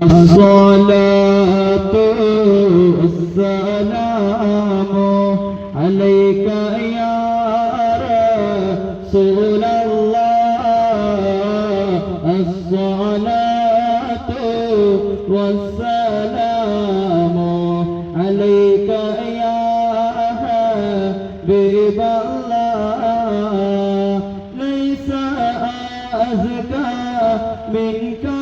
الصلاة والسلام عليك يا رسول الله الصلاة والسلام. عليك يا حبيب الله ليس أزكى منك.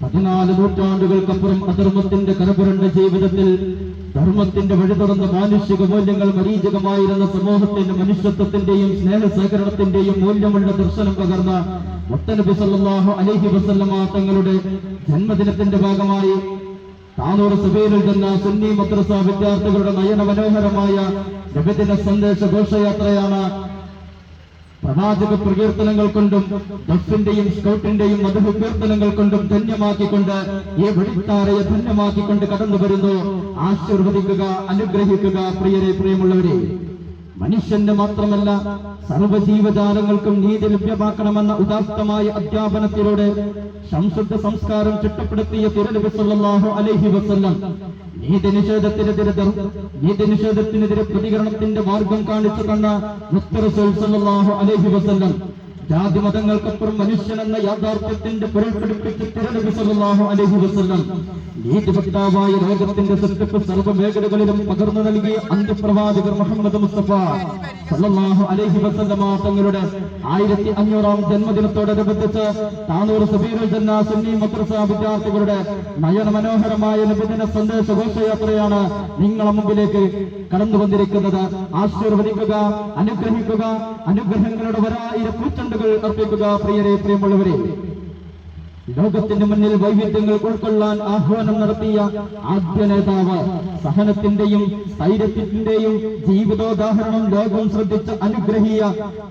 പതിനാല് നൂറ്റാണ്ടുകൾക്കപ്പുറം അധർമ്മത്തിന്റെ കരപുരണ്ട ജീവിതത്തിൽ ധർമ്മത്തിന്റെ വഴി തുറന്ന മാനുഷിക മൂല്യങ്ങൾ മരീചകമായിരുന്ന സമൂഹത്തിന്റെ മനുഷ്യത്വത്തിന്റെയും സ്നേഹസഹകരണത്തിന്റെയും മൂല്യമുള്ള ദർശനം പകർന്ന ഒട്ടനബി സല്ലാഹു അലഹി വസല്ലമ തങ്ങളുടെ ജന്മദിനത്തിന്റെ ഭാഗമായി താനൂർ സഭയിലിൽ തന്നെ സുന്നി മദ്രസ വിദ്യാർത്ഥികളുടെ നയന മനോഹരമായ നബിദിന സന്ദേശ ഘോഷയാത്രയാണ് പ്രവാചക പ്രകീർത്തനങ്ങൾ കൊണ്ടും ദഫിന്റെയും സ്കൗട്ടിന്റെയും മധു കീർത്തനങ്ങൾ കൊണ്ടും ധന്യമാക്കിക്കൊണ്ട് ഈ വെളിത്താറയെ ധന്യമാക്കിക്കൊണ്ട് കടന്നു വരുന്നു ആശീർവദിക്കുക അനുഗ്രഹിക്കുക പ്രിയരെ പ്രിയമുള്ളവരെ. മനുഷ്യന്റെ മാത്രമല്ല സർവജീവജാലങ്ങൾക്കും നീതി ലഭ്യമാക്കണമെന്ന ഉദാത്തമായ അധ്യാപനത്തിലൂടെ സംശുദ്ധ സംസ്കാരം ചിട്ടപ്പെടുത്തിയ തിരുനബി അലഹി വസല്ലം നീതി നിഷേധത്തിനെതിരെ നീതി നിഷേധത്തിനെതിരെ പ്രതികരണത്തിന്റെ മാർഗം കാണിച്ചു തന്ന മുത്തറസൂൽ സല്ലാഹു അലൈഹി വസല്ലം ജാതി മതങ്ങൾക്കപ്പുറം മനുഷ്യൻ എന്ന യാഥാർത്ഥ്യത്തിന്റെ പൊരുൾ തിരഞ്ഞെടുപ്പ് സല്ലല്ലാഹു അലൈഹി വസല്ലം നീതിഭക്താവായ ലോകത്തിന്റെ സൃഷ്ടിപ്പ് സർവ മേഖലകളിലും പകർന്നു നൽകിയ അന്ത്യപ്രവാചകർ മുഹമ്മദ് മുസ്തഫ സല്ലാഹു അലഹി വസല്ലമ തങ്ങളുടെ ആയിരത്തി അഞ്ഞൂറാം ജന്മദിനത്തോടനുബന്ധിച്ച് താനൂർ സബീറുൽ ജന്ന സുന്നി മദ്രസ വിദ്യാർത്ഥികളുടെ നയന മനോഹരമായ നബിദിന സന്ദേശ ഘോഷയാത്രയാണ് നിങ്ങളെ മുമ്പിലേക്ക് കടന്നു വന്നിരിക്കുന്നത് ആശീർവദിക്കുക അനുഗ്രഹിക്കുക അനുഗ്രഹങ്ങളുടെ വരായിര കൂറ്റണ്ടുകൾ അർപ്പിക്കുക പ്രിയരെ പ്രിയമുള്ളവരെ. ലോകത്തിന്റെ മുന്നിൽ വൈവിധ്യങ്ങൾ ഉൾക്കൊള്ളാൻ ആഹ്വാനം നടത്തിയ ആദ്യ നേതാവ് സഹനത്തിന്റെയും സ്ഥൈര്യത്തിന്റെയും ജീവിതോദാഹരണം ലോകം ശ്രദ്ധിച്ച അനുഗ്രഹീയ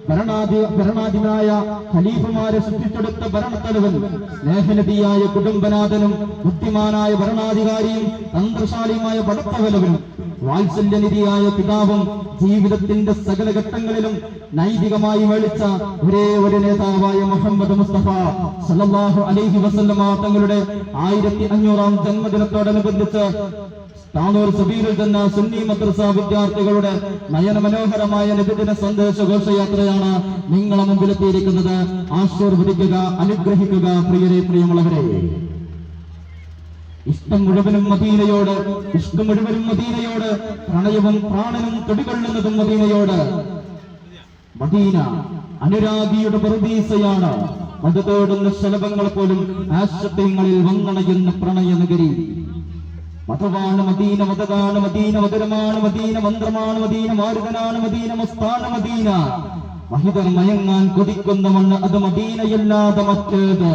ഭരണാധി ഭരണാധിനായ ഖലീഫുമാരെ സൃഷ്ടിച്ചെടുത്ത ഭരണത്തലവൻ സ്നേഹനദിയായ കുടുംബനാഥനും ബുദ്ധിമാനായ ഭരണാധികാരിയും തന്ത്രശാലിയുമായ പടത്തവലവനും വാത്സല്യനിധിയായ പിതാവും ജീവിതത്തിന്റെ സകല ഘട്ടങ്ങളിലും നൈതികമായി വെളിച്ച ഒരേ ഒരു നേതാവായ മുഹമ്മദ് മുസ്തഫ സല്ലല്ലാഹു അലൈഹി വസല്ലമ തങ്ങളുടെ ആയിരത്തി അഞ്ഞൂറാം ജന്മദിനത്തോടനുബന്ധിച്ച് താനൂർ സബീറിൽ തന്നെ സുന്നി മദ്രസ വിദ്യാർത്ഥികളുടെ നയനമനോഹരമായ നബിദിന സന്ദേശ ഘോഷയാത്രയാണ് നിങ്ങളെ മുമ്പിലെത്തിയിരിക്കുന്നത്. ആശീർവദിക്കുക അനുഗ്രഹിക്കുക പ്രിയരെ പ്രിയമുള്ളവരെ. ഇഷ്ടം മുഴുവനും മദീനയോട് ഇഷ്ടം മുഴുവനും മദീനയോട് പ്രണയവും പ്രാണനും കൊടികൊള്ളുന്നതും മദീനയോട്. മദീന അനുരാഗിയുടെ പ്രതീസയാണ് അത് തേടുന്ന ശലഭങ്ങൾ പോലും ആശത്യങ്ങളിൽ വന്നണയുന്ന പ്രണയ നഗരി മതവാണ് മദീന മതതാണ് മദീന മധുരമാണ് മദീന മന്ത്രമാണ് മദീന മാരുതനാണ് മദീന മസ്താണ് മദീന. മഹിതർ മയങ്ങാൻ കൊതിക്കുന്ന മണ്ണ് അത് മദീനയല്ലാതെ മറ്റേത്.